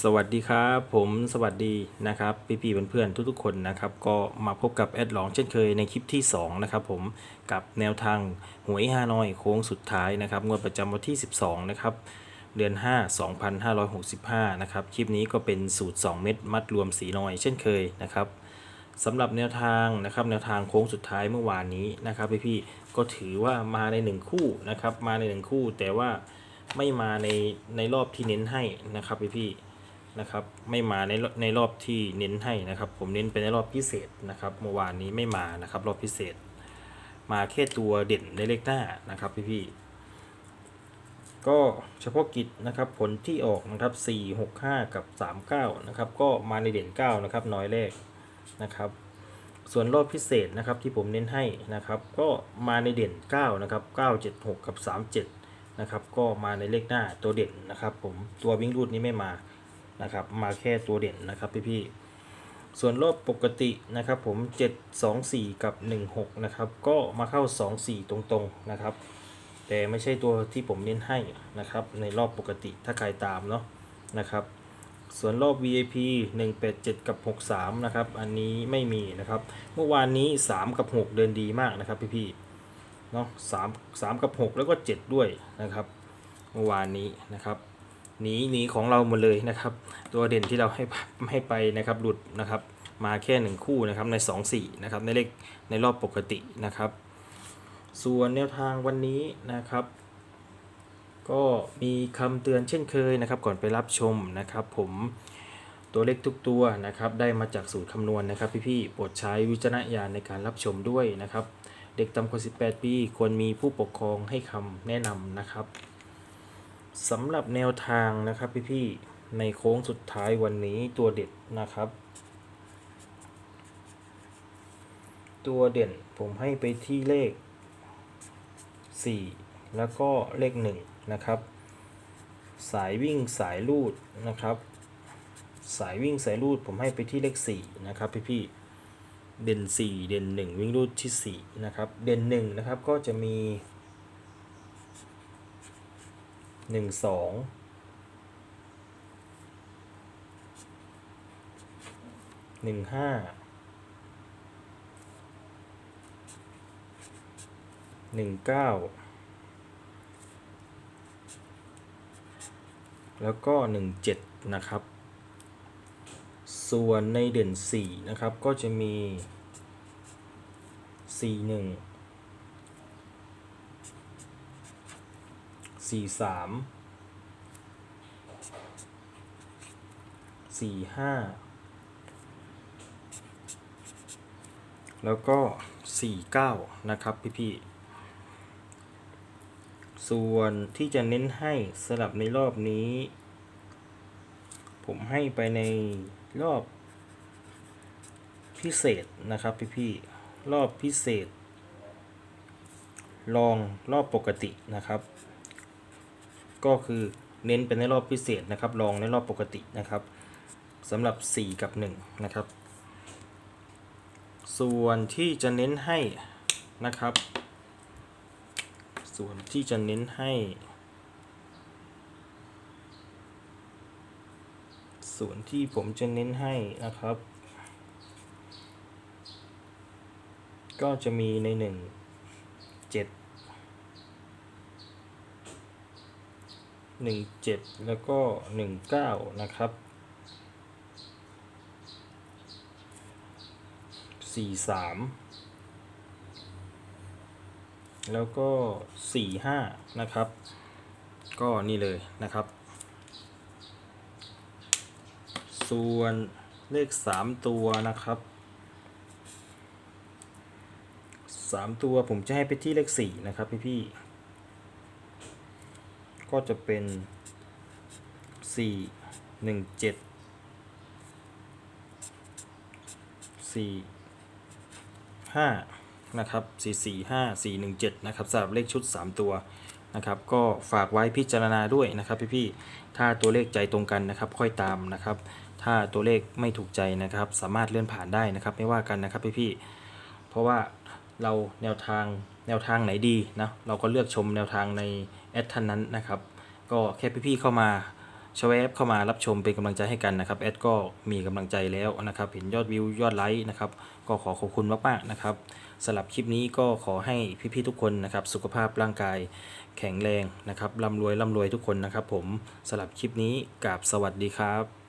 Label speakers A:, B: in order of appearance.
A: สวัสดีครับผมสวัสดีนะครับพี่ๆเพื่อนๆทุกๆคนนะครับ ก็มาพบกับแอดหลองเช่นเคยในคลิปที่ 2 นะครับผมกับแนวทางหวยฮานอยโค้งสุดท้ายนะครับงวดประจำวันที่ 12 นะครับ เดือน 5 2565 นะครับ คลิปนี้ก็เป็นสูตร 2 เม็ดมัดรวมสีน้อยเช่นเคยนะครับสำหรับแนวทางนะครับแนวทางโค้งสุดท้ายเมื่อวานนี้นะครับพี่ๆก็ถือว่ามาในหนึ่งคู่นะครับมาในหนึ่งคู่แต่ว่าไม่มาในในรอบที่เน้นให้นะครับพี่ๆ นะครับ ไม่มาในในรอบที่เน้นให้นะครับ ผมเน้นไปในรอบพิเศษนะครับเมื่อวานนี้ไม่มานะครับ รอบพิเศษ มาแค่ตัวเด่นในเลขหน้านะครับพี่ๆก็เฉพาะกิจนะครับผลที่ออกนะครับ 4 6 5 กับ 39 นะครับ ก็มาในเด่น 9 นะครับ น้อยเลขนะครับ ส่วนรอบพิเศษนะครับที่ผมเน้นให้นะครับ ก็มาในเด่น 9 นะครับ 9 7 6 กับ 37นะครับก็มาในเลขหน้าตัวเด่นนะครับ ผมตัววิ่งรูดนี้ไม่มา นะครับมาแค่ตัวเด่นนะครับพี่ๆส่วนรอบปกตินะครับผม 7 2 4 กับ 1 6 นะครับ ก็มาเข้า 2 4 ตรงๆนะครับ แต่ไม่ใช่ตัวที่ผมเน้นให้นะครับในรอบปกติถ้าใครตามเนาะนะครับส่วนรอบ VIP 187 กับ 63 นะครับ อันนี้ไม่มีนะครับ เมื่อวานนี้ 3 กับ 6 เดินดีมากนะครับพี่ๆเนาะ3 3กับ 6 แล้วก็ 7 ด้วยนะครับ เมื่อวานนี้นะครับ หนีหนีของเราหมดเลยนะครับ ตัวเด่นที่เราให้ให้ไปนะครับหลุดนะครับ มาแค่หนึ่งคู่นะครับใน 2 4นะครับในเลขในรอบปกตินะครับ ส่วนแนวทางวันนี้นะครับ ก็มีคำเตือนเช่นเคยนะครับ ก่อนไปรับชมนะครับ ผมตัวเลขทุกตัวนะครับ ได้มาจากสูตรคำนวณนะครับ พี่ๆโปรดใช้วิจารณญาณในการรับชมด้วยนะครับ เด็กต่ำกว่า18 ปีควรมีผู้ปกครองให้คำแนะนำนะครับ สำหรับแนวทางนะครับพี่ๆในโค้งสุดท้ายวันนี้ตัวเด็ดนะครับ ตัวเด่นผมให้ไปที่เลข 4 แล้วก็เลข 1 นะครับ สายวิ่งสายลูดนะครับ สายวิ่งสายลูดผมให้ไปที่เลข 4 นะครับพี่ๆเด่น 4 เด่น 1 วิ่งลูดที่ 4 นะครับ เด่น 1 นะครับก็จะมี หนึ่งสองหนึ่งห้าหนึ่งเก้าแล้วก็หนึ่งเจ็ดนะครับ ส่วนในเด่นสี่นะครับ ก็จะมีสี่หนึ่ง สี่สามสี่ห้าแล้วก็สี่เก้านะครับพี่ๆส่วนที่จะเน้นให้สลับในรอบนี้ ผมให้ไปในรอบพิเศษนะครับพี่ๆรอบพิเศษ ลองรอบปกตินะครับ ก็คือเน้นเป็นในรอบพิเศษนะครับลองในรอบปกตินะครับสำหรับ 4 กับ 1 นะครับ ส่วนที่จะเน้นให้นะครับ ส่วนที่จะเน้นให้ ส่วนที่ผมจะเน้นให้นะครับ ก็จะมีใน 1 7 หนึ่งเจ็ดแล้วก็หนึ่งเก้านะครับสี่สามแล้วก็สี่ห้านะครับ ก็นี่เลยนะครับ ส่วนเลขสามตัวนะครับสามตัวผมจะให้ไปที่เลขสี่นะครับพี่ๆ ก็จะเป็น 4 1 7 4 5 นะครับ 4 4 5 4 1 7 นะครับสำหรับเลขชุด 3 ตัวนะครับ ก็ฝากไว้พิจารณาด้วยนะครับพี่ๆถ้าตัวเลขใจตรงกันนะครับ ค่อยตามนะครับ ถ้าตัวเลขไม่ถูกใจนะครับ สามารถเลื่อนผ่านได้นะครับ ไม่ว่ากันนะครับพี่ๆเพราะว่า เราแนวทางแนวทางไหนดีนะเราก็เลือกชมแนวทางในแอดท่านนั้นนะครับ ก็แค่พี่ๆเข้ามาชวบเข้ามารับชมเป็นกำลังใจให้กันนะครับแอดก็มีกำลังใจแล้วนะครับ เห็นยอดวิวยอดไลค์นะครับ ก็ขอขอบคุณมากๆนะครับสำหรับคลิปนี้ก็ขอให้พี่ๆทุกคนนะครับ สุขภาพร่างกายแข็งแรงนะครับร่ำรวยร่ำรวยทุกคนนะครับ ผมสำหรับคลิปนี้กับสวัสดีครับ